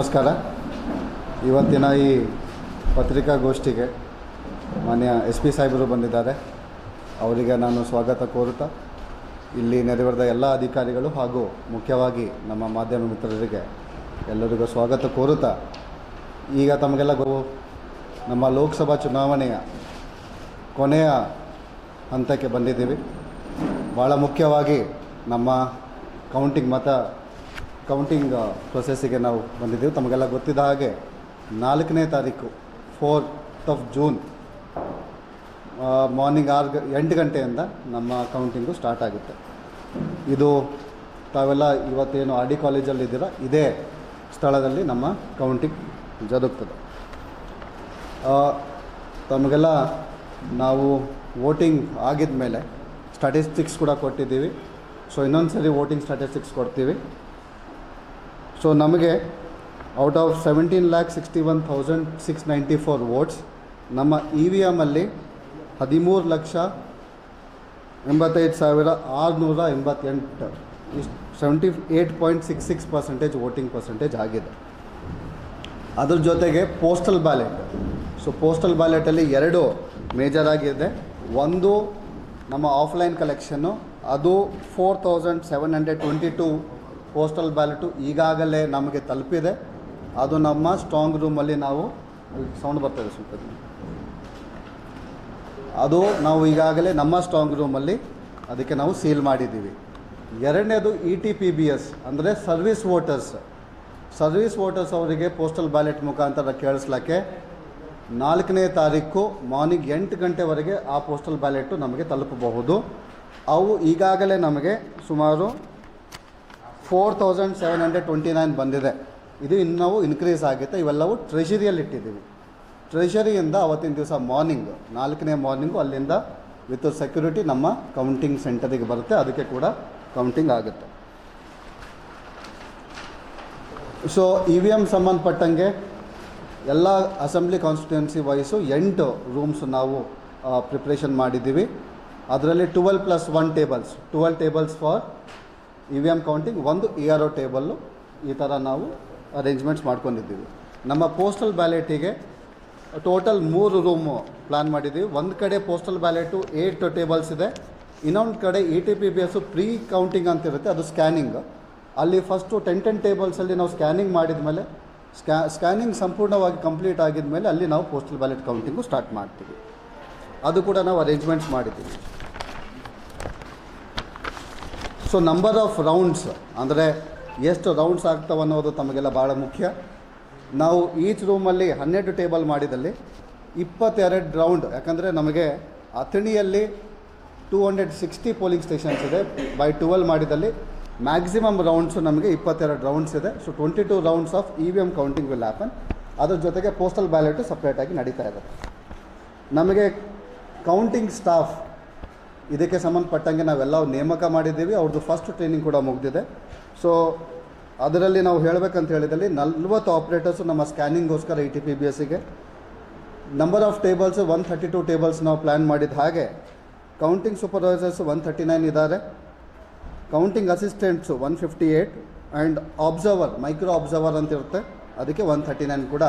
ನಮಸ್ಕಾರ. ಇವತ್ತಿನ ಈ ಪತ್ರಿಕಾಗೋಷ್ಠಿಗೆ ಮಾನ್ಯ ಎಸ್ ಪಿ ಸಾಹೇಬರು ಬಂದಿದ್ದಾರೆ. ಅವರಿಗೆ ನಾನು ಸ್ವಾಗತ ಕೋರುತ್ತಾ, ಇಲ್ಲಿ ನೆರವೇರಿದ ಎಲ್ಲ ಅಧಿಕಾರಿಗಳು ಹಾಗೂ ಮುಖ್ಯವಾಗಿ ನಮ್ಮ ಮಾಧ್ಯಮ ಮಿತ್ರರಿಗೆ ಎಲ್ಲರಿಗೂ ಸ್ವಾಗತ ಕೋರುತ್ತಾ, ಈಗ ತಮಗೆಲ್ಲ ಗೋ, ನಮ್ಮ ಲೋಕಸಭಾ ಚುನಾವಣೆಯ ಕೊನೆಯ ಹಂತಕ್ಕೆ ಬಂದಿದ್ದೀವಿ. ಭಾಳ ಮುಖ್ಯವಾಗಿ ನಮ್ಮ ಕೌಂಟಿಂಗ್ ಮತ ಕೌಂಟಿಂಗ್ ಪ್ರೊಸೆಸ್ಸಿಗೆ ನಾವು ಬಂದಿದ್ದೀವಿ. ತಮಗೆಲ್ಲ ಗೊತ್ತಿದ್ದ ಹಾಗೆ ನಾಲ್ಕನೇ ತಾರೀಕು ಫೋರ್ತ್ ಆಫ್ ಜೂನ್ ಮಾರ್ನಿಂಗ್ ಆರು ಎಂಟು ಗಂಟೆಯಿಂದ ನಮ್ಮ ಕೌಂಟಿಂಗು ಸ್ಟಾರ್ಟ್ ಆಗುತ್ತೆ. ಇದು ತಾವೆಲ್ಲ ಇವತ್ತೇನು ಆರ್ ಡಿ ಕಾಲೇಜಲ್ಲಿ ಇದ್ದೀರಾ? ಇದೇ ಸ್ಥಳದಲ್ಲಿ ನಮ್ಮ ಕೌಂಟಿಂಗ್ ಜರುಗ್ತದೆ. ತಮಗೆಲ್ಲ ನಾವು ವೋಟಿಂಗ್ ಆಗಿದ ಮೇಲೆ ಸ್ಟ್ಯಾಟಿಸ್ಟಿಕ್ಸ್ ಕೂಡ ಕೊಟ್ಟಿದ್ದೀವಿ. ಸೊ ಇನ್ನೊಂದು ಸರಿ ವೋಟಿಂಗ್ ಸ್ಟ್ಯಾಟಿಸ್ಟಿಕ್ಸ್ ಕೊಡ್ತೀವಿ. ಸೊ ನಮಗೆ out of seventeen lakh sixty one thousand six ninety four votes ನಮ್ಮ ಇ ವಿ ಎಮಲ್ಲಿ ಹದಿಮೂರು ಲಕ್ಷ ಎಂಬತ್ತೈದು ಸಾವಿರ ಆರುನೂರ ಎಂಬತ್ತೆಂಟು, ಇಷ್ಟು seventy eight point six six percentage voting percentage ಆಗಿದೆ. ಅದ್ರ ಜೊತೆಗೆ ಪೋಸ್ಟಲ್ ಬ್ಯಾಲೆಟ್ ಸೊ ಪೋಸ್ಟಲ್ ಬ್ಯಾಲೆಟಲ್ಲಿ ಎರಡು ಮೇಜರ್ ಆಗಿದೆ. ಒಂದು ನಮ್ಮ ಆಫ್ಲೈನ್ ಕಲೆಕ್ಷನ್ನು ಅದು four thousand seven hundred twenty two postal ballot ಈಗಾಗಲೇ ನಮಗೆ ತಲುಪಿದೆ. ಅದು ನಮ್ಮ ಸ್ಟ್ರಾಂಗ್ ರೂಮಲ್ಲಿ ನಾವು ಸೌಂಡ್ ಬರ್ತದೆ ಸ್ವಲ್ಪ. ಅದು ನಾವು ಈಗಾಗಲೇ ನಮ್ಮ ಸ್ಟ್ರಾಂಗ್ ರೂಮಲ್ಲಿ ಅದಕ್ಕೆ ನಾವು ಸೀಲ್ ಮಾಡಿದ್ದೀವಿ. ಎರಡನೇದು E T P B S ಅಂದರೆ ಸರ್ವಿಸ್ ವೋಟರ್ಸ್ ಸರ್ವಿಸ್ ವೋಟರ್ಸ್ ಅವರಿಗೆ ಪೋಸ್ಟಲ್ ಬ್ಯಾಲೆಟ್ ಮುಖಾಂತರ ಕೇಳಿಸ್ಲಿಕ್ಕೆ ನಾಲ್ಕನೇ ತಾರೀಕು ಮಾರ್ನಿಂಗ್ ಎಂಟು ಗಂಟೆವರೆಗೆ ಆ ಪೋಸ್ಟಲ್ ಬ್ಯಾಲೆಟು ನಮಗೆ ತಲುಪಬಹುದು. ಅವು ಈಗಾಗಲೇ ನಮಗೆ ಸುಮಾರು four thousand seven hundred twenty nine ಬಂದಿದೆ. ಇದು ಇನ್ನೂ ಇನ್ಕ್ರೀಸ್ ಆಗುತ್ತೆ. ಇವೆಲ್ಲವೂ ಟ್ರೆಷರಿಯಲ್ಲಿ ಇಟ್ಟಿದ್ದೀವಿ. ಟ್ರೆಷರಿಯಿಂದ ಅವತ್ತಿನ ದಿವಸ ಮಾರ್ನಿಂಗ್ ನಾಲ್ಕನೇ ಮಾರ್ನಿಂಗು ಅಲ್ಲಿಂದ ವಿತ್ ಸೆಕ್ಯೂರಿಟಿ ನಮ್ಮ ಕೌಂಟಿಂಗ್ ಸೆಂಟರಿಗೆ ಬರುತ್ತೆ. ಅದಕ್ಕೆ ಕೂಡ ಕೌಂಟಿಂಗ್ ಆಗುತ್ತೆ. ಸೊ ಇ ವಿ ಎಂ ಸಂಬಂಧಪಟ್ಟಂಗೆ ಎಲ್ಲ ಅಸೆಂಬ್ಲಿ ಕಾನ್ಸ್ಟಿಟ್ಯೂನ್ಸಿ ವೈಸು ಎಂಟು ರೂಮ್ಸ್ ನಾವು ಪ್ರಿಪ್ರೇಷನ್ ಮಾಡಿದ್ದೀವಿ. ಅದರಲ್ಲಿ twelve plus one tables twelve tables for E V M counting ಒಂದು ಇ ಆರ್ ಒ ಟೇಬಲ್ಲು ಈ ಥರ ನಾವು ಅರೇಂಜ್ಮೆಂಟ್ಸ್ ಮಾಡ್ಕೊಂಡಿದ್ದೀವಿ. ನಮ್ಮ ಪೋಸ್ಟಲ್ ಬ್ಯಾಲೆಟಿಗೆ ಟೋಟಲ್ ಮೂರು ರೂಮು ಪ್ಲ್ಯಾನ್ ಮಾಡಿದ್ದೀವಿ. ಒಂದು ಕಡೆ ಪೋಸ್ಟಲ್ ಬ್ಯಾಲೆಟು ಏಟ್ ಟೇಬಲ್ಸ್ ಇದೆ. ಇನ್ನೊಂದು ಕಡೆ E T P B S pre counting ಅಂತಿರುತ್ತೆ, ಅದು ಸ್ಕ್ಯಾನಿಂಗ್ ಅಲ್ಲಿ ಫಸ್ಟು ಟೆನ್ ಟೆನ್ ಟೇಬಲ್ಸಲ್ಲಿ ನಾವು ಸ್ಕ್ಯಾನಿಂಗ್ ಮಾಡಿದ ಮೇಲೆ ಸ್ಕ್ಯಾ ಸ್ಕ್ಯಾನಿಂಗ್ ಸಂಪೂರ್ಣವಾಗಿ ಕಂಪ್ಲೀಟ್ ಆಗಿದ ಮೇಲೆ ಅಲ್ಲಿ ನಾವು ಪೋಸ್ಟಲ್ ಬ್ಯಾಲೆಟ್ ಕೌಂಟಿಂಗು ಸ್ಟಾರ್ಟ್ ಮಾಡ್ತೀವಿ. ಅದು ಕೂಡ ನಾವು ಅರೇಂಜ್ಮೆಂಟ್ಸ್ ಮಾಡಿದ್ದೀವಿ. ಸೊ ನಂಬರ್ ಆಫ್ ರೌಂಡ್ಸ್ ಅಂದರೆ ಎಷ್ಟು ರೌಂಡ್ಸ್ ಆಗ್ತವೆ ಅನ್ನೋದು ತಮಗೆಲ್ಲ ಭಾಳ ಮುಖ್ಯ. ನಾವು ಈಚ್ ರೂಮಲ್ಲಿ ಹನ್ನೆರಡು ಟೇಬಲ್ ಮಾಡಿದಲ್ಲಿ ಇಪ್ಪತ್ತೆರಡು ರೌಂಡ್ ಯಾಕಂದರೆ ನಮಗೆ ಅಥಣಿಯಲ್ಲಿ two hundred sixty polling stations ಇದೆ. ಬೈ ಟ್ವೆಲ್ ಮಾಡಿದಲ್ಲಿ ಮ್ಯಾಕ್ಸಿಮಮ್ ರೌಂಡ್ಸು ನಮಗೆ ಇಪ್ಪತ್ತೆರಡು ರೌಂಡ್ಸ್ ಇದೆ. So twenty two rounds of E V M counting will happen ಅದ್ರ ಜೊತೆಗೆ ಪೋಸ್ಟಲ್ ಬ್ಯಾಲೆಟು ಸಪ್ರೇಟಾಗಿ ನಡೀತಾ ಇದೆ. ನಮಗೆ ಕೌಂಟಿಂಗ್ ಸ್ಟಾಫ್ ಇದಕ್ಕೆ ಸಂಬಂಧಪಟ್ಟಂಗೆ ನಾವೆಲ್ಲ ನೇಮಕ ಮಾಡಿದ್ದೀವಿ, ಅವ್ರದ್ದು ಫಸ್ಟ್ ಟ್ರೈನಿಂಗ್ ಕೂಡ ಮುಗಿದಿದೆ. ಸೊ ಅದರಲ್ಲಿ ನಾವು ಹೇಳಬೇಕಂತ ಹೇಳಿದಲ್ಲಿ ನಲ್ವತ್ತು ಆಪ್ರೇಟರ್ಸು ನಮ್ಮ ಸ್ಕ್ಯಾನಿಂಗ್ಗೋಸ್ಕರ E T P B ಎಸ್ಸಿಗೆ number of tables one thirty two tables ನಾವು ಪ್ಲ್ಯಾನ್ ಮಾಡಿದ ಹಾಗೆ counting supervisors one thirty nine ಇದ್ದಾರೆ. Counting assistants one fifty eight and observer micro observer ಅಂತ ಇರುತ್ತೆ, ಅದಕ್ಕೆ ಒನ್ ಥರ್ಟಿ ನೈನ್ ಕೂಡ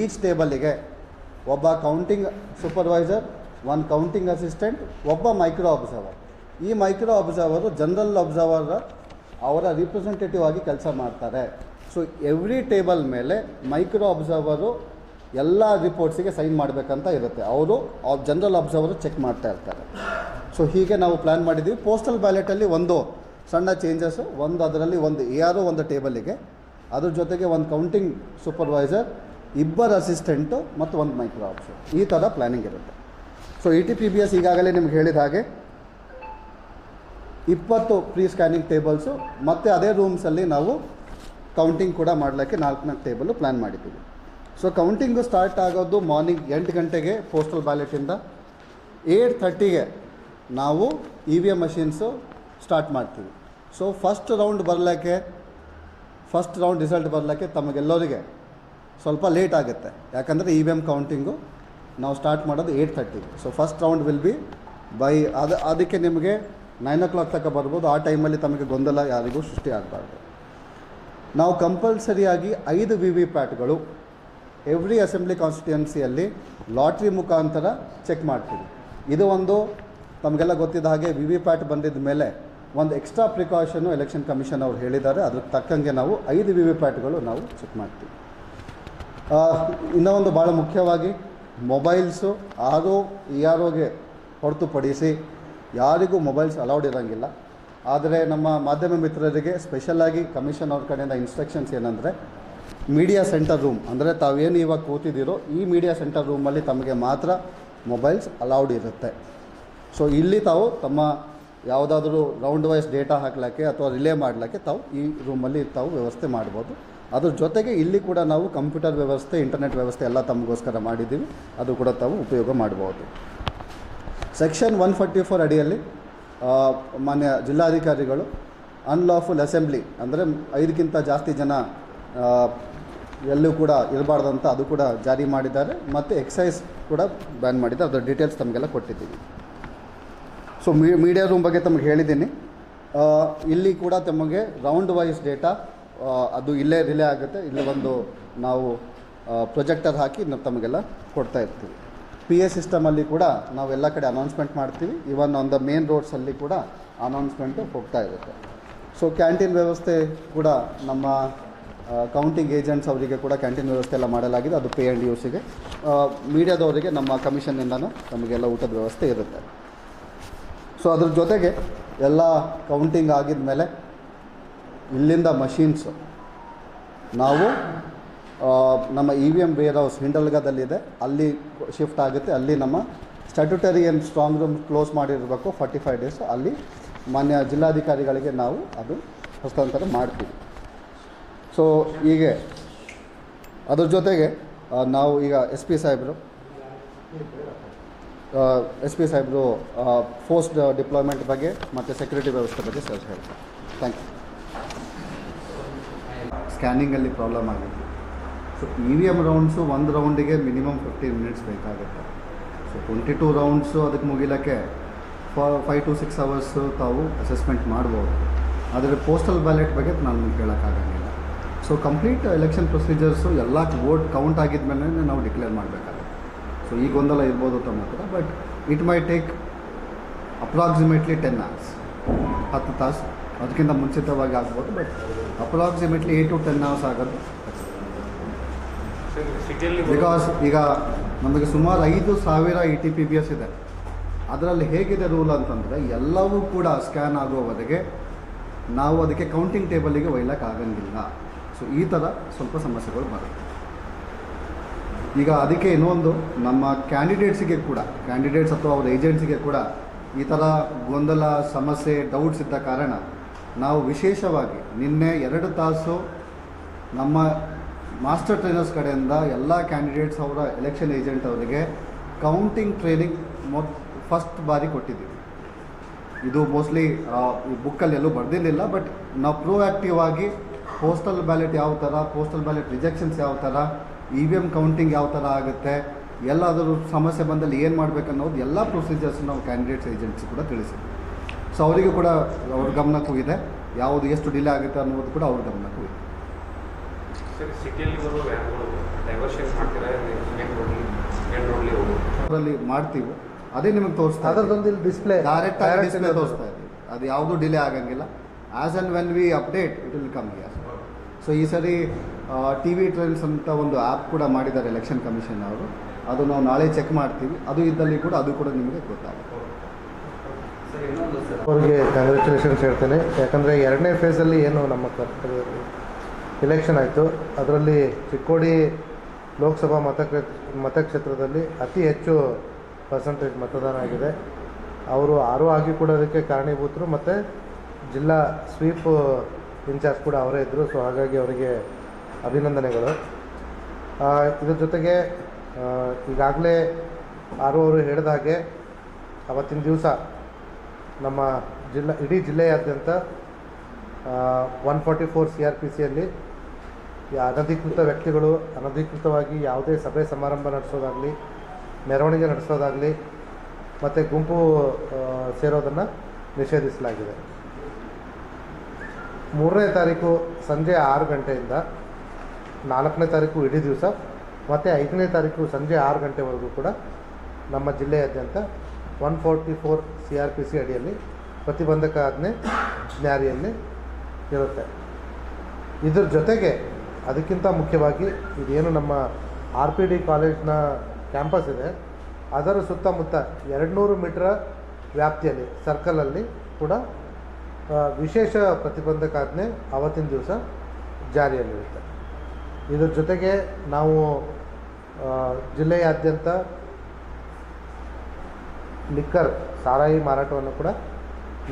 ಈಚ್ ಟೇಬಲಿಗೆ ಒಬ್ಬ counting supervisor one counting assistant ಒಬ್ಬ ಮೈಕ್ರೋ ಅಬ್ಸರ್ವರ್ ಈ ಮೈಕ್ರೋ ಅಬ್ಸರ್ವರು ಜನರಲ್ ಅಬ್ಸರ್ವರ್ ಅವರ ರಿಪ್ರೆಸೆಂಟೇಟಿವ್ ಆಗಿ ಕೆಲಸ ಮಾಡ್ತಾರೆ. ಸೊ ಎವ್ರಿ ಟೇಬಲ್ ಮೇಲೆ ಮೈಕ್ರೋ ಅಬ್ಸರ್ವರು ಎಲ್ಲ ರಿಪೋರ್ಟ್ಸಿಗೆ ಸೈನ್ ಮಾಡಬೇಕಂತ ಇರುತ್ತೆ. ಅವರು ಜನರಲ್ ಅಬ್ಸರ್ವರು ಚೆಕ್ ಮಾಡ್ತಾ ಇರ್ತಾರೆ. ಸೊ ಹೀಗೆ ನಾವು ಪ್ಲ್ಯಾನ್ ಮಾಡಿದ್ದೀವಿ ಪೋಸ್ಟಲ್ ಬ್ಯಾಲೆಟಲ್ಲಿ ಒಂದು ಸಣ್ಣ ಚೇಂಜಸ್ಸು ಒಂದು ಅದರಲ್ಲಿ ಒಂದು ಯಾರೋ ಒಂದು ಟೇಬಲಿಗೆ ಅದ್ರ ಜೊತೆಗೆ ಒಂದು ಕೌಂಟಿಂಗ್ ಸೂಪರ್ವೈಸರ್ ಇಬ್ಬರು ಅಸಿಸ್ಟೆಂಟು ಮತ್ತು ಒಂದು ಮೈಕ್ರೋ ಆಪ್ಷನ್ ಈ ಥರ ಪ್ಲ್ಯಾನಿಂಗ್ ಇರುತ್ತೆ. So E T P B S ಈಗಾಗಲೇ ನಿಮ್ಗೆ ಹೇಳಿದ ಹಾಗೆ ಇಪ್ಪತ್ತು ಪ್ರೀ ಸ್ಕ್ಯಾನಿಂಗ್ ಟೇಬಲ್ಸು ಮತ್ತು ಅದೇ ರೂಮ್ಸಲ್ಲಿ ನಾವು ಕೌಂಟಿಂಗ್ ಕೂಡ ಮಾಡಲಿಕ್ಕೆ ನಾಲ್ಕು ನಾಲ್ಕು ಟೇಬಲು ಪ್ಲ್ಯಾನ್ ಮಾಡಿದ್ದೀವಿ. ಸೊ ಕೌಂಟಿಂಗು ಸ್ಟಾರ್ಟ್ ಆಗೋದು ಮಾರ್ನಿಂಗ್ ಎಂಟು ಗಂಟೆಗೆ ಪೋಸ್ಟಲ್ ಬ್ಯಾಲೆಟಿಂದ ಏಟ್ ಥರ್ಟಿಗೆ ನಾವು E V M machines start ಮಾಡ್ತೀವಿ. ಸೊ ಫಸ್ಟ್ ರೌಂಡ್ ಬರಲಿಕ್ಕೆ ಫಸ್ಟ್ ರೌಂಡ್ ರಿಸಲ್ಟ್ ಬರಲಿಕ್ಕೆ ತಮಗೆಲ್ಲರಿಗೆ ಸ್ವಲ್ಪ ಲೇಟ್ ಆಗುತ್ತೆ. ಯಾಕಂದರೆ ಇ ವಿ ಎಂ ಕೌಂಟಿಂಗು ನಾವು ಸ್ಟಾರ್ಟ್ ಮಾಡೋದು eight thirty so first round will be by ಅದು, ಅದಕ್ಕೆ ನಿಮಗೆ ನೈನ್ ಓ ಕ್ಲಾಕ್ ತನಕ ಬರ್ಬೋದು. ಆ ಟೈಮಲ್ಲಿ ತಮಗೆ ಗೊಂದಲ ಯಾರಿಗೂ ಸೃಷ್ಟಿ ಆಗಬಾರ್ದು. ನಾವು ಕಂಪಲ್ಸರಿಯಾಗಿ ಐದು ವಿ ವಿ ಪ್ಯಾಟ್ಗಳು ಎವ್ರಿ ಅಸೆಂಬ್ಲಿ ಕಾನ್ಸ್ಟಿಟ್ಯೂನ್ಸಿಯಲ್ಲಿ ಲಾಟ್ರಿ ಮುಖಾಂತರ ಚೆಕ್ ಮಾಡ್ತೀವಿ. ಇದು ಒಂದು ತಮಗೆಲ್ಲ ಗೊತ್ತಿದ್ದ ಹಾಗೆ ವಿ ವಿ ಪ್ಯಾಟ್ ಬಂದಿದ್ದ ಮೇಲೆ ಒಂದು ಎಕ್ಸ್ಟ್ರಾ ಪ್ರಿಕಾಷನ್ನು ಎಲೆಕ್ಷನ್ ಕಮಿಷನ್ ಅವ್ರು ಹೇಳಿದ್ದಾರೆ. ಅದಕ್ಕೆ ತಕ್ಕಂಗೆ ನಾವು ಐದು ವಿ ವಿ ಪ್ಯಾಟ್ಗಳು ನಾವು ಚೆಕ್ ಮಾಡ್ತೀವಿ. ಇನ್ನೂ ಒಂದು ಭಾಳ ಮುಖ್ಯವಾಗಿ ಮೊಬೈಲ್ಸು ಆರು ಯಾರೋಗೆ ಹೊರತುಪಡಿಸಿ ಯಾರಿಗೂ ಮೊಬೈಲ್ಸ್ ಅಲೌಡ್ ಇರೋಂಗಿಲ್ಲ. ಆದರೆ ನಮ್ಮ ಮಾಧ್ಯಮ ಮಿತ್ರರಿಗೆ ಸ್ಪೆಷಲಾಗಿ ಕಮಿಷನ್ ಅವ್ರ ಕಡೆಯಿಂದ ಇನ್ಸ್ಟ್ರಕ್ಷನ್ಸ್ ಏನಂದರೆ ಮೀಡಿಯಾ ಸೆಂಟರ್ ರೂಮ್ ಅಂದರೆ ತಾವೇನು ಇವಾಗ ಕೂತಿದ್ದೀರೋ ಈ ಮೀಡಿಯಾ ಸೆಂಟರ್ ರೂಮಲ್ಲಿ ತಮಗೆ ಮಾತ್ರ ಮೊಬೈಲ್ಸ್ ಅಲೌಡ್ ಇರುತ್ತೆ. ಸೊ ಇಲ್ಲಿ ತಾವು ತಮ್ಮ ಯಾವುದಾದ್ರೂ ರೌಂಡ್ ವೈಸ್ ಡೇಟಾ ಹಾಕ್ಲಿಕ್ಕೆ ಅಥವಾ ರಿಲೇ ಮಾಡಲಿಕ್ಕೆ ತಾವು ಈ ರೂಮಲ್ಲಿ ತಾವು ವ್ಯವಸ್ಥೆ ಮಾಡ್ಬೋದು. ಅದ್ರ ಜೊತೆಗೆ ಇಲ್ಲಿ ಕೂಡ ನಾವು ಕಂಪ್ಯೂಟರ್ ವ್ಯವಸ್ಥೆ, ಇಂಟರ್ನೆಟ್ ವ್ಯವಸ್ಥೆ ಎಲ್ಲ ತಮಗೋಸ್ಕರ ಮಾಡಿದ್ದೀವಿ. ಅದು ಕೂಡ ತಾವು ಉಪಯೋಗ ಮಾಡ್ಬೋದು. ಸೆಕ್ಷನ್ ಒನ್ ಫಾರ್ಟಿ ಫೋರ್ ಅಡಿಯಲ್ಲಿ ಮಾನ್ಯ ಜಿಲ್ಲಾಧಿಕಾರಿಗಳು ಅನ್ಲಾಫುಲ್ ಅಸೆಂಬ್ಲಿ ಅಂದರೆ ಐದಕ್ಕಿಂತ ಜಾಸ್ತಿ ಜನ ಎಲ್ಲೂ ಕೂಡ ಇರಬಾರ್ದಂತ ಅದು ಕೂಡ ಜಾರಿ ಮಾಡಿದ್ದಾರೆ. ಮತ್ತು ಎಕ್ಸೈಸ್ ಕೂಡ ಬ್ಯಾನ್ ಮಾಡಿದ್ದಾರೆ. ಅದರ ಡೀಟೇಲ್ಸ್ ತಮಗೆಲ್ಲ ಕೊಟ್ಟಿದ್ದೀವಿ. ಸೊ ಮೀಡಿಯಾ ರೂಮ್ ಬಗ್ಗೆ ತಮಗೆ ಹೇಳಿದ್ದೀನಿ. ಇಲ್ಲಿ ಕೂಡ ತಮಗೆ ರೌಂಡ್ ವೈಸ್ ಡೇಟಾ ಅದು ಇಲ್ಲೇ ರಿಲೇ ಆಗುತ್ತೆ. ಇಲ್ಲಿ ಒಂದು ನಾವು ಪ್ರೊಜೆಕ್ಟರ್ ಹಾಕಿ ನಾವು ತಮಗೆಲ್ಲ ಕೊಡ್ತಾ ಇರ್ತೀವಿ. ಪಿ ಎ ಸಿಸ್ಟಮಲ್ಲಿ ಕೂಡ ನಾವು ಎಲ್ಲ ಕಡೆ ಅನೌನ್ಸ್ಮೆಂಟ್ ಮಾಡ್ತೀವಿ. ಇವನ್ ಆನ್ ದ ಮೇನ್ ರೋಡ್ಸಲ್ಲಿ ಕೂಡ ಅನೌನ್ಸ್ಮೆಂಟು ಹೋಗ್ತಾ ಇರುತ್ತೆ. ಸೊ ಕ್ಯಾಂಟೀನ್ ವ್ಯವಸ್ಥೆ ಕೂಡ ನಮ್ಮ ಕೌಂಟಿಂಗ್ ಏಜೆಂಟ್ಸ್ ಅವರಿಗೆ ಕೂಡ ಕ್ಯಾಂಟೀನ್ ವ್ಯವಸ್ಥೆ ಎಲ್ಲ ಮಾಡಲಾಗಿದೆ. ಅದು ಪೇ ಆ್ಯಂಡ್ ಯೂಸಿಗೆ ಮೀಡಿಯಾದವರಿಗೆ ನಮ್ಮ ಕಮಿಷನ್ನಿಂದನೂ ನಮಗೆಲ್ಲ ಊಟದ ವ್ಯವಸ್ಥೆ ಇರುತ್ತೆ. ಸೊ ಅದ್ರ ಜೊತೆಗೆ ಎಲ್ಲ ಕೌಂಟಿಂಗ್ ಆಗಿದ ಮೇಲೆ ಇಲ್ಲಿಂದ ಮಷೀನ್ಸು ನಾವು ನಮ್ಮ E V M warehouse ಹಿಂಡಲ್ಗದಲ್ಲಿದೆ. ಅಲ್ಲಿ ಶಿಫ್ಟ್ ಆಗುತ್ತೆ. ಅಲ್ಲಿ ನಮ್ಮ ಸ್ಟ್ಯಾಟ್ಯುಟರಿ ಏನು ಸ್ಟ್ರಾಂಗ್ ರೂಮ್ ಕ್ಲೋಸ್ ಮಾಡಿರಬೇಕು ಫಾರ್ಟಿ ಫೈವ್ ಡೇಸ್ ಅಲ್ಲಿ ಮಾನ್ಯ ಜಿಲ್ಲಾಧಿಕಾರಿಗಳಿಗೆ ನಾವು ಅದು ಹಸ್ತಾಂತರ ಮಾಡ್ತೀವಿ. ಸೊ ಹೀಗೆ. ಅದ್ರ ಜೊತೆಗೆ ನಾವು ಈಗ ಎಸ್ ಪಿ ಸಾಹೇಬರು ಎಸ್ ಪಿ ಸಾಹೇಬರು ಫೋಸ್ಟ್ ಡಿಪ್ಲಾಯ್ಮೆಂಟ್ ಬಗ್ಗೆ ಮತ್ತು ಸೆಕ್ಯೂರಿಟಿ ವ್ಯವಸ್ಥೆ ಬಗ್ಗೆ ಸರ್ ಹೇಳ್ತಾರೆ ಥ್ಯಾಂಕ್ ಯು ಸ್ಕ್ಯಾನಿಂಗಲ್ಲಿ ಪ್ರಾಬ್ಲಮ್ ಆಗಿತ್ತು. So E V M rounds ಒಂದು ರೌಂಡಿಗೆ ಮಿನಿಮಮ್ ಫಿಫ್ಟೀನ್ ಮಿನಿಟ್ಸ್ ಬೇಕಾಗುತ್ತೆ. ಸೊ ಟ್ವೆಂಟಿ ಟೂ ರೌಂಡ್ಸು ಅದಕ್ಕೆ ಮುಗಿಲಕ್ಕೆ ಫೈವ್ ಟು ಸಿಕ್ಸ್ ಅವರ್ಸು ತಾವು ಅಸೆಸ್ಮೆಂಟ್ ಮಾಡ್ಬೋದು. ಆದರೆ ಪೋಸ್ಟಲ್ ಬ್ಯಾಲೆಟ್ ಬಗ್ಗೆ ನಾನು ಹೇಳೋಕ್ಕಾಗಂಗಿಲ್ಲ. ಸೊ ಕಂಪ್ಲೀಟ್ ಎಲೆಕ್ಷನ್ ಪ್ರೊಸೀಜರ್ಸು ಎಲ್ಲ ವೋಟ್ ಕೌಂಟ್ ಆಗಿದ್ಮೇಲೆ ನಾವು ಡಿಕ್ಲೇರ್ ಮಾಡಬೇಕಾಗುತ್ತೆ. ಸೊ ಈ ಗೊಂದಲ ಇರ್ಬೋದು ತಮ್ಮ ಮಾತ್ರ but it may take approximately ten hours ಹತ್ತು ತಾಸು. ಅದಕ್ಕಿಂತ ಮುಂಚಿತವಾಗಿ ಆಗ್ಬೋದು but approximately eight to ten hours ಆಗೋದು ಸಿಟಿಯಲ್ಲಿ ಬಿಕಾಸ್ ಈಗ ನಮಗೆ ಸುಮಾರು ಐದು ಸಾವಿರ E T P B S ಇದೆ. ಅದರಲ್ಲಿ ಹೇಗಿದೆ ರೂಲ್ ಅಂತಂದರೆ ಎಲ್ಲವೂ ಕೂಡ ಸ್ಕ್ಯಾನ್ ಆಗುವವರೆಗೆ ನಾವು ಅದಕ್ಕೆ ಕೌಂಟಿಂಗ್ ಟೇಬಲಿಗೆ ಒಯ್ಯಕ್ಕೆ ಆಗಂಗಿಲ್ಲ. ಸೊ ಈ ಥರ ಸ್ವಲ್ಪ ಸಮಸ್ಯೆಗಳು ಬರುತ್ತೆ. ಈಗ ಅದಕ್ಕೆ ಇನ್ನೊಂದು ನಮ್ಮ ಕ್ಯಾಂಡಿಡೇಟ್ಸಿಗೆ ಕೂಡ ಕ್ಯಾಂಡಿಡೇಟ್ಸ್ ಅಥವಾ ಅವರ ಏಜೆಂಟ್ಸಿಗೆ ಕೂಡ ಈ ಥರ ಗೊಂದಲ ಸಮಸ್ಯೆ ಡೌಟ್ಸ್ ಇದ್ದ ಕಾರಣ ನಾವು ವಿಶೇಷವಾಗಿ ನಿನ್ನೆ ಎರಡು ತಾಸು ನಮ್ಮ ಮಾಸ್ಟರ್ ಟ್ರೈನರ್ಸ್ ಕಡೆಯಿಂದ ಎಲ್ಲ ಕ್ಯಾಂಡಿಡೇಟ್ಸ್ ಅವರ ಎಲೆಕ್ಷನ್ ಏಜೆಂಟ್ ಅವರಿಗೆ ಕೌಂಟಿಂಗ್ ಟ್ರೈನಿಂಗ್ ಮೊ ಫಸ್ಟ್ ಬಾರಿ ಕೊಟ್ಟಿದ್ದೀವಿ. ಇದು ಮೋಸ್ಟ್ಲಿ ಬುಕ್ಕಲ್ಲಿ ಎಲ್ಲೂ ಬರೆದಿರಲಿಲ್ಲ ಬಟ್ ನಾವು ಪ್ರೋ ಆ್ಯಕ್ಟಿವ್ ಆಗಿ ಪೋಸ್ಟಲ್ ಬ್ಯಾಲೆಟ್ ಯಾವ ಥರ ಪೋಸ್ಟಲ್ ಬ್ಯಾಲೆಟ್ ರಿಜೆಕ್ಷನ್ಸ್ ಯಾವ ಥರ ಇ ವಿ ಎಂ ಕೌಂಟಿಂಗ್ ಯಾವ ಥರ ಆಗುತ್ತೆ, ಎಲ್ಲಾದರೂ ಸಮಸ್ಯೆ ಬಂದಲ್ಲಿ ಏನು ಮಾಡಬೇಕನ್ನೋದು ಎಲ್ಲ ಪ್ರೊಸೀಜರ್ಸ್ ನಾವು ಕ್ಯಾಂಡಿಡೇಟ್ಸ್ ಏಜೆಂಟ್ಸ್ ಕೂಡ ತಿಳಿಸಿದ್ವಿ. ಸೊ ಅವರಿಗೂ ಕೂಡ ಅವ್ರ ಗಮನಕ್ಕೂ ಇದೆ ಯಾವುದು ಎಷ್ಟು ಡಿಲೇ ಆಗುತ್ತೆ ಅನ್ನೋದು ಕೂಡ ಅವ್ರ ಗಮನಕ್ಕೂ ಇದೆ ಅದರಲ್ಲಿ ಮಾಡ್ತೀವಿ. ಅದೇ ನಿಮಗೆ ತೋರಿಸ್ತಾ ಅದರದೊಂದು ಇಲ್ಲಿ ಡಿಸ್ಪ್ಲೇ ಡೈರೆಕ್ಟ್ ಆಗಿ ಡಿಸ್ಪ್ಲೇ ತೋರಿಸ್ತಾ ಇದೆ ಅದು ಯಾವುದೂ ಡಿಲೇ ಆಗಂಗಿಲ್ಲ. As and when we update it will come here so ಈ ಸರಿ ಟಿ ವಿ ಟ್ರೈಲ್ಸ್ ಅಂತ ಒಂದು ಆ್ಯಪ್ ಕೂಡ ಮಾಡಿದ್ದಾರೆ ಎಲೆಕ್ಷನ್ ಕಮಿಷನ್ ಅವರು. ಅದು ನಾವು ನಾಳೆ ಚೆಕ್ ಮಾಡ್ತೀವಿ. ಅದು ಇದ್ದಲ್ಲಿ ಕೂಡ ಅದು ಕೂಡ ನಿಮಗೆ ಗೊತ್ತಾಗುತ್ತೆ. ಅವ್ರಿಗೆ ಕಂಗ್ರ್ಯಾಚುಲೇಷನ್ಸ್ ಹೇಳ್ತೇನೆ. ಯಾಕಂದರೆ ಎರಡನೇ ಫೇಸಲ್ಲಿ ಏನು ನಮ್ಮ ಇಲೆಕ್ಷನ್ ಆಯಿತು. ಅದರಲ್ಲಿ ಚಿಕ್ಕೋಡಿ ಲೋಕಸಭಾ ಮತಕ್ಷೇ ಮತಕ್ಷೇತ್ರದಲ್ಲಿ ಅತಿ ಹೆಚ್ಚು ಪರ್ಸೆಂಟೇಜ್ ಮತದಾನ ಆಗಿದೆ. ಅವರು ಆರು ಆಗಿ ಕೂಡ ಅದಕ್ಕೆ ಕಾರಣೀಭೂತರು ಮತ್ತು ಜಿಲ್ಲಾ ಸ್ವೀಪ್ ಇನ್ಚಾರ್ಜ್ ಕೂಡ ಅವರೇ ಇದ್ದರು ಸೊ ಹಾಗಾಗಿ ಅವರಿಗೆ ಅಭಿನಂದನೆಗಳು. ಇದರ ಇದ್ರ ಜೊತೆಗೆ ಈಗಾಗಲೇ ಆರು ಅವರು ಹೇಳಿದ ಹಾಗೆ ಅವತ್ತಿನ ದಿವಸ ನಮ್ಮ ಜಿಲ್ಲಾ, ಇಡೀ ಜಿಲ್ಲೆಯಾದ್ಯಂತ one forty four C R P ಸಿಯಲ್ಲಿ ಅನಧಿಕೃತ ವ್ಯಕ್ತಿಗಳು ಅನಧಿಕೃತವಾಗಿ ಯಾವುದೇ ಸಭೆ ಸಮಾರಂಭ ನಡೆಸೋದಾಗಲಿ, ಮೆರವಣಿಗೆ ನಡೆಸೋದಾಗಲಿ, ಮತ್ತು ಗುಂಪು ಸೇರೋದನ್ನು ನಿಷೇಧಿಸಲಾಗಿದೆ. ಮೂರನೇ ತಾರೀಕು ಸಂಜೆ ಆರು ಗಂಟೆಯಿಂದ ನಾಲ್ಕನೇ ತಾರೀಕು ಇಡೀ ದಿವಸ, ಮತ್ತು ಐದನೇ ತಾರೀಕು ಸಂಜೆ ಆರು ಗಂಟೆವರೆಗೂ ಕೂಡ ನಮ್ಮ ಜಿಲ್ಲೆಯಾದ್ಯಂತ one forty four C R P C ಅಡಿಯಲ್ಲಿ ಪ್ರತಿಬಂಧಕ ಆಜ್ಞೆ ಜಾರಿಯಲ್ಲಿ ಇರುತ್ತೆ. ಇದ್ರ ಜೊತೆಗೆ ಅದಕ್ಕಿಂತ ಮುಖ್ಯವಾಗಿ ಇದೇನು ನಮ್ಮ ಆರ್ ಪಿ ಡಿ ಕಾಲೇಜ್ನ ಕ್ಯಾಂಪಸ್ ಇದೆ, ಅದರ ಸುತ್ತಮುತ್ತ ಎರಡು ನೂರು ಮೀಟ್ರ ವ್ಯಾಪ್ತಿಯಲ್ಲಿ, ಸರ್ಕಲಲ್ಲಿ ಕೂಡ ವಿಶೇಷ ಪ್ರತಿಬಂಧಕ ಪ್ರತಿಬಂಧಕಾಜ್ಞೆ ಅವತ್ತಿನ ದಿವಸ ಜಾರಿಯಲ್ಲಿರುತ್ತೆ. ಇದ್ರ ಜೊತೆಗೆ ನಾವು ಜಿಲ್ಲೆಯಾದ್ಯಂತ, ಲಿಕ್ಕರ್ ಸಾರಾಯಿ ಮಾರಾಟವನ್ನು ಕೂಡ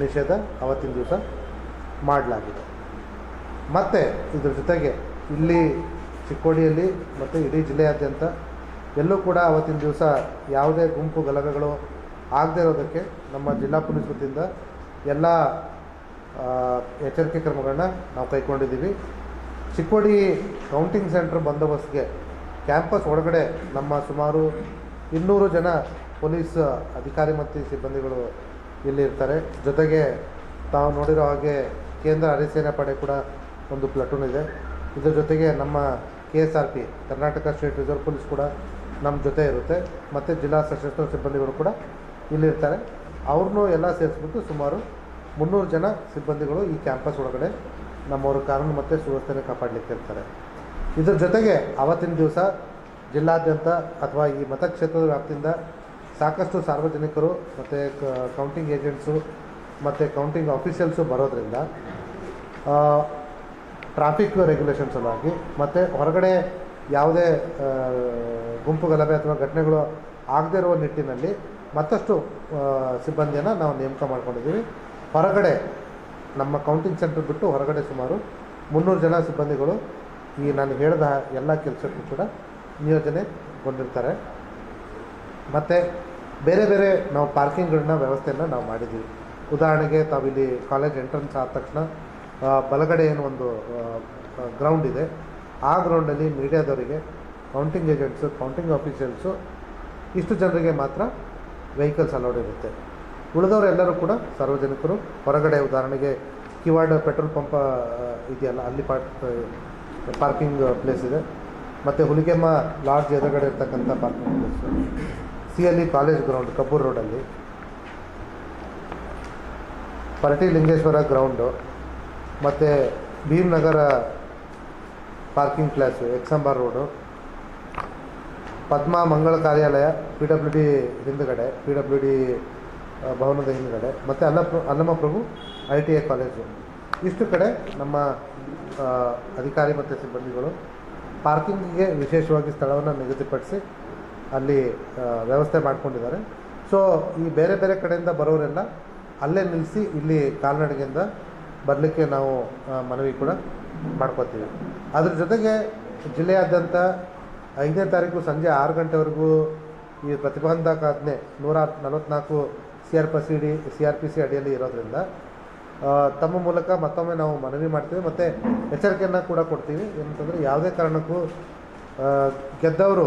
ನಿಷೇಧ ಅವತ್ತಿನ ದಿವಸ ಮಾಡಲಾಗಿದೆ. ಮತ್ತು ಇದ್ರ ಜೊತೆಗೆ ಇಲ್ಲಿ ಚಿಕ್ಕೋಡಿಯಲ್ಲಿ ಮತ್ತು ಇಡೀ ಜಿಲ್ಲೆಯಾದ್ಯಂತ ಎಲ್ಲೂ ಕೂಡ ಅವತ್ತಿನ ದಿವಸ ಯಾವುದೇ ಗುಂಪು ಗಲಭೆಗಳು ಆಗದೇ ಇರೋದಕ್ಕೆ ನಮ್ಮ ಜಿಲ್ಲಾ ಪೊಲೀಸ್ ವತಿಯಿಂದ ಎಲ್ಲ ಎಚ್ಚರಿಕೆ ಕ್ರಮಗಳನ್ನ ನಾವು ಕೈಗೊಂಡಿದ್ದೀವಿ. ಚಿಕ್ಕೋಡಿ ಕೌಂಟಿಂಗ್ ಸೆಂಟರ್ ಬಂದೋಬಸ್ತ್ಗೆ ಕ್ಯಾಂಪಸ್ ಒಳಗಡೆ ನಮ್ಮ ಸುಮಾರು ಇನ್ನೂರು ಜನ ಪೊಲೀಸ್ ಅಧಿಕಾರಿ ಮತ್ತು ಸಿಬ್ಬಂದಿಗಳು ಇಲ್ಲಿ ಇರ್ತಾರೆ. ಜೊತೆಗೆ ತಾವು ನೋಡಿರೋ ಹಾಗೆ ಕೇಂದ್ರ ಅರೆಸೇನಾ ಪಡೆ ಕೂಡ ಒಂದು ಪ್ಲಟೂನ್ ಇದೆ. ಇದರ ಜೊತೆಗೆ ನಮ್ಮ K S R P, Karnataka state reserve police ಕೂಡ ನಮ್ಮ ಜೊತೆ ಇರುತ್ತೆ. ಮತ್ತು ಜಿಲ್ಲಾ ಸಶಸ್ತ್ರ ಸಿಬ್ಬಂದಿಗಳು ಕೂಡ ಇಲ್ಲಿರ್ತಾರೆ ಅವ್ರನ್ನೂ ಎಲ್ಲ ಸೇರಿಸ್ಬಿಟ್ಟು ಸುಮಾರು ಮುನ್ನೂರು ಜನ ಸಿಬ್ಬಂದಿಗಳು ಈ ಕ್ಯಾಂಪಸ್ ಒಳಗಡೆ ನಮ್ಮವರು ಕಾನೂನು ಮತ್ತು ಸುವ್ಯವಸ್ಥೆನ ಕಾಪಾಡಲಿಕ್ಕೆ ಇರ್ತಾರೆ. ಇದರ ಜೊತೆಗೆ ಆವತ್ತಿನ ದಿವಸ ಜಿಲ್ಲಾದ್ಯಂತ ಅಥವಾ ಈ ಮತಕ್ಷೇತ್ರದ ವ್ಯಾಪ್ತಿಯಿಂದ ಸಾಕಷ್ಟು ಸಾರ್ವಜನಿಕರು ಮತ್ತು ಕೌಂಟಿಂಗ್ ಏಜೆಂಟ್ಸು ಮತ್ತು ಕೌಂಟಿಂಗ್ ಆಫೀಷಿಯಲ್ಸು ಬರೋದ್ರಿಂದ ಟ್ರಾಫಿಕ್ ರೆಗ್ಯುಲೇಷನ್ ಸಲುವಾಗಿ ಮತ್ತು ಹೊರಗಡೆ ಯಾವುದೇ ಗುಂಪು ಗಲಭೆ ಅಥವಾ ಘಟನೆಗಳು ಆಗದೇ ಇರುವ ನಿಟ್ಟಿನಲ್ಲಿ ಮತ್ತಷ್ಟು ಸಿಬ್ಬಂದಿಯನ್ನು ನಾವು ನೇಮಕ ಮಾಡ್ಕೊಂಡಿದ್ದೀವಿ. ಹೊರಗಡೆ, ನಮ್ಮ ಕೌಂಟಿಂಗ್ ಸೆಂಟರ್ ಬಿಟ್ಟು ಹೊರಗಡೆ ಸುಮಾರು ಮುನ್ನೂರು ಜನ ಸಿಬ್ಬಂದಿಗಳು ಈ ನಾನು ಹೇಳಿದ ಎಲ್ಲ ಕೆಲಸಕ್ಕೂ ಕೂಡ ನಿಯೋಜನೆಗೊಂಡಿರ್ತಾರೆ ಮತ್ತು ಬೇರೆ ಬೇರೆ ನಾವು ಪಾರ್ಕಿಂಗ್ಗಳನ್ನ ವ್ಯವಸ್ಥೆಯನ್ನು ನಾವು ಮಾಡಿದ್ದೀವಿ. ಉದಾಹರಣೆಗೆ ತಾವಿಲ್ಲಿ ಕಾಲೇಜ್ ಎಂಟ್ರೆನ್ಸ್ ಆದ ತಕ್ಷಣ ಬಲಗಡೆ ಏನು ಒಂದು ಗ್ರೌಂಡ್ ಇದೆ. ಆ ಗ್ರೌಂಡಲ್ಲಿ ಮೀಡಿಯಾದವರಿಗೆ ಕೌಂಟಿಂಗ್ ಏಜೆಂಟ್ಸು, ಕೌಂಟಿಂಗ್ ಆಫೀಷಿಯಲ್ಸು ಇಷ್ಟು ಜನರಿಗೆ ಮಾತ್ರ ವೆಹಿಕಲ್ಸ್ ಅಲೌಡ್ ಇರುತ್ತೆ. ಉಳಿದವರೆಲ್ಲರೂ ಕೂಡ ಸಾರ್ವಜನಿಕರು, ಹೊರಗಡೆ ಉದಾಹರಣೆಗೆ ಕಿವಾಡ್ ಪೆಟ್ರೋಲ್ ಪಂಪ್ ಇದೆಯಲ್ಲ, ಅಲ್ಲಿ ಪಾರ್ಕ್, ಪಾರ್ಕಿಂಗ್ ಪ್ಲೇಸ್ ಇದೆ. ಮತ್ತು ಹುಲಿಗೆಮ್ಮ ಲಾಡ್ಜ್ ಎದುರುಗಡೆ ಇರ್ತಕ್ಕಂಥ ಪಾರ್ಕಿಂಗ್ ಪ್ಲೇಸು. ಸಿ ಅಲ್ಲಿ ಕಾಲೇಜ್ ಗ್ರೌಂಡ್, ಕಬ್ಬೂರ್ ರೋಡಲ್ಲಿ. ಪರಟಿ ಲಿಂಗೇಶ್ವರ ಗ್ರೌಂಡು, ಮತ್ತು Bhimnagar parking place, Eksambar road. Padma Mangala ಕಾರ್ಯಾಲಯ, ಪಿ ಡಬ್ಲ್ಯೂ ಡಿ ಹಿಂದುಗಡೆ, ಪಿ ಡಬ್ಲ್ಯೂ ಡಿ ಭವನದ ಹಿಂದುಗಡೆ, ಮತ್ತು ಅಲ್ಲ Allama Prabhu I T I college. ಇಷ್ಟು ಕಡೆ ನಮ್ಮ ಅಧಿಕಾರಿ ಮತ್ತು ಸಿಬ್ಬಂದಿಗಳು ಪಾರ್ಕಿಂಗಿಗೆ ವಿಶೇಷವಾಗಿ ಸ್ಥಳವನ್ನು ನಿಗದಿಪಡಿಸಿ ಅಲ್ಲಿ ವ್ಯವಸ್ಥೆ ಮಾಡ್ಕೊಂಡಿದ್ದಾರೆ. ಸೊ ಈ ಬೇರೆ ಬೇರೆ ಕಡೆಯಿಂದ ಬರೋರೆಲ್ಲ ಅಲ್ಲೇ ನಿಲ್ಲಿಸಿ ಇಲ್ಲಿ ಕಾಲ್ನಡಿಗೆಯಿಂದ ಬರಲಿಕ್ಕೆ ನಾವು ಮನವಿ ಕೂಡ ಮಾಡ್ಕೋತೀವಿ. ಅದ್ರ ಜೊತೆಗೆ ಜಿಲ್ಲೆಯಾದ್ಯಂತ ಐದನೇ ತಾರೀಕು ಸಂಜೆ ಆರು ಗಂಟೆವರೆಗೂ ಈ ಪ್ರತಿಬಂಧಕಾಜ್ಞೆ ನೂರ ನಲವತ್ತ್ನಾಲ್ಕು C R P C D, C R P C ಅಡಿಯಲ್ಲಿ ಇರೋದ್ರಿಂದ ತಮ್ಮ ಮೂಲಕ ಮತ್ತೊಮ್ಮೆ ನಾವು ಮನವಿ ಮಾಡ್ತೀವಿ. ಮತ್ತು ಎಚ್ಚರಿಕೆಯನ್ನು ಕೂಡ ಕೊಡ್ತೀವಿ. ಏನಂತಂದರೆ ಯಾವುದೇ ಕಾರಣಕ್ಕೂ ಗೆದ್ದವರು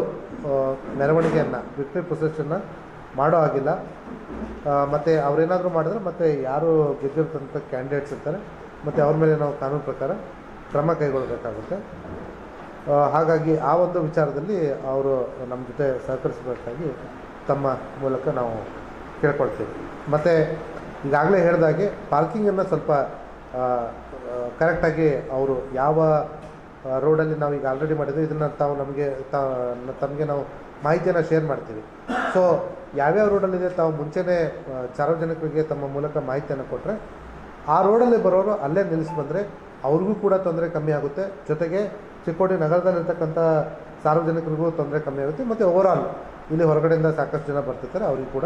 ಮೆರವಣಿಗೆಯನ್ನು ವಿಕ್ಟ್ರಿ ಪ್ರೊಸೆಷನ್ನ ಮಾಡೋ ಹಾಗಿಲ್ಲ. ಮತ್ತು ಅವರೇನಾದರೂ ಮಾಡಿದ್ರೆ ಮತ್ತು ಯಾರು ಗೆದ್ದಿರ್ತಕ್ಕಂಥ ಕ್ಯಾಂಡಿಡೇಟ್ಸ್ ಇರ್ತಾರೆ. ಮತ್ತು ಅವ್ರ ಮೇಲೆ ನಾವು ಕಾನೂನು ಪ್ರಕಾರ ಕ್ರಮ ಕೈಗೊಳ್ಳಬೇಕಾಗುತ್ತೆ. ಹಾಗಾಗಿ ಆ ಒಂದು ವಿಚಾರದಲ್ಲಿ ಅವರು ನಮ್ಮ ಜೊತೆ ಸಹಕರಿಸಬೇಕಾಗಿ ತಮ್ಮ ಮೂಲಕ ನಾವು ಕೇಳ್ಕೊಳ್ತೀವಿ. ಮತ್ತು ಈಗಾಗಲೇ ಹೇಳಿದಾಗೆ ಪಾರ್ಕಿಂಗನ್ನು ಸ್ವಲ್ಪ ಕರೆಕ್ಟಾಗಿ ಅವರು ಯಾವ ರೋಡಲ್ಲಿ ನಾವು ಈಗ ಆಲ್ರೆಡಿ ಮಾಡಿದ್ವಿ. ಇದನ್ನು ತಾವು ನಮಗೆ ತಮಗೆ ನಾವು ಮಾಹಿತಿಯನ್ನು ಶೇರ್ ಮಾಡ್ತೀವಿ. ಸೊ ಯಾವ್ಯಾವ ರೋಡಲ್ಲಿದೆ ತಾವು ಮುಂಚೆನೇ ಸಾರ್ವಜನಿಕರಿಗೆ ತಮ್ಮ ಮೂಲಕ ಮಾಹಿತಿಯನ್ನು ಕೊಟ್ಟರೆ ಆ ರೋಡಲ್ಲಿ ಬರೋರು ಅಲ್ಲೇ ನಿಲ್ಲಿಸಿ ಬಂದರೆ ಅವ್ರಿಗೂ ಕೂಡ ತೊಂದರೆ ಕಮ್ಮಿ ಆಗುತ್ತೆ. ಜೊತೆಗೆ ಚಿಕ್ಕೋಡಿ ನಗರದಲ್ಲಿರ್ತಕ್ಕಂಥ ಸಾರ್ವಜನಿಕರಿಗೂ ತೊಂದರೆ ಕಮ್ಮಿ ಆಗುತ್ತೆ. ಮತ್ತು ಓವರಾಲ್ ಇಲ್ಲಿ ಹೊರಗಡೆಯಿಂದ ಸಾಕಷ್ಟು ಜನ ಬರ್ತಿರ್ತಾರೆ, ಅವ್ರಿಗೂ ಕೂಡ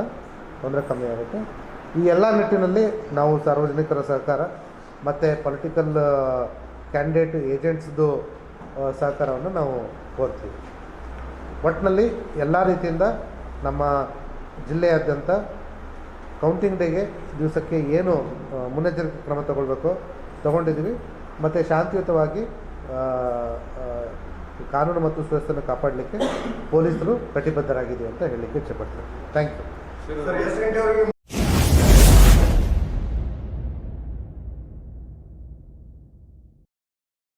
ತೊಂದರೆ ಕಮ್ಮಿ ಆಗುತ್ತೆ. ಈ ಎಲ್ಲ ನಿಟ್ಟಿನಲ್ಲಿ ನಾವು ಸಾರ್ವಜನಿಕರ ಸಹಕಾರ, ಮತ್ತು ಪೊಲಿಟಿಕಲ್ ಕ್ಯಾಂಡಿಡೇಟ್ ಏಜೆಂಟ್ಸ್ದು ಸಹಕಾರವನ್ನು ನಾವು ಕೋರ್ತೀವಿ ಒಟ್ಟಿನಲ್ಲಿ ಎಲ್ಲ ರೀತಿಯಿಂದ ನಮ್ಮ ಜಿಲ್ಲೆಯಾದ್ಯಂತ ಕೌಂಟಿಂಗ್ ಡೇಗೆ ದಿವಸಕ್ಕೆ ಏನು ಮುನ್ನೆಚ್ಚರಿಕೆ ಕ್ರಮ ತಗೊಳ್ಬೇಕು ತಗೊಂಡಿದ್ದೀವಿ. ಮತ್ತು ಶಾಂತಿಯುತವಾಗಿ ಕಾನೂನು ಮತ್ತು ಸುವ್ಯವಸ್ಥೆಯನ್ನು ಕಾಪಾಡಲಿಕ್ಕೆ ಪೊಲೀಸರು ಕಟಿಬದ್ಧರಾಗಿದ್ದೀವಿ ಅಂತ ಹೇಳಲಿಕ್ಕೆ ಇಚ್ಛೆಪಡ್ತೀನಿ ಥ್ಯಾಂಕ್ ಯು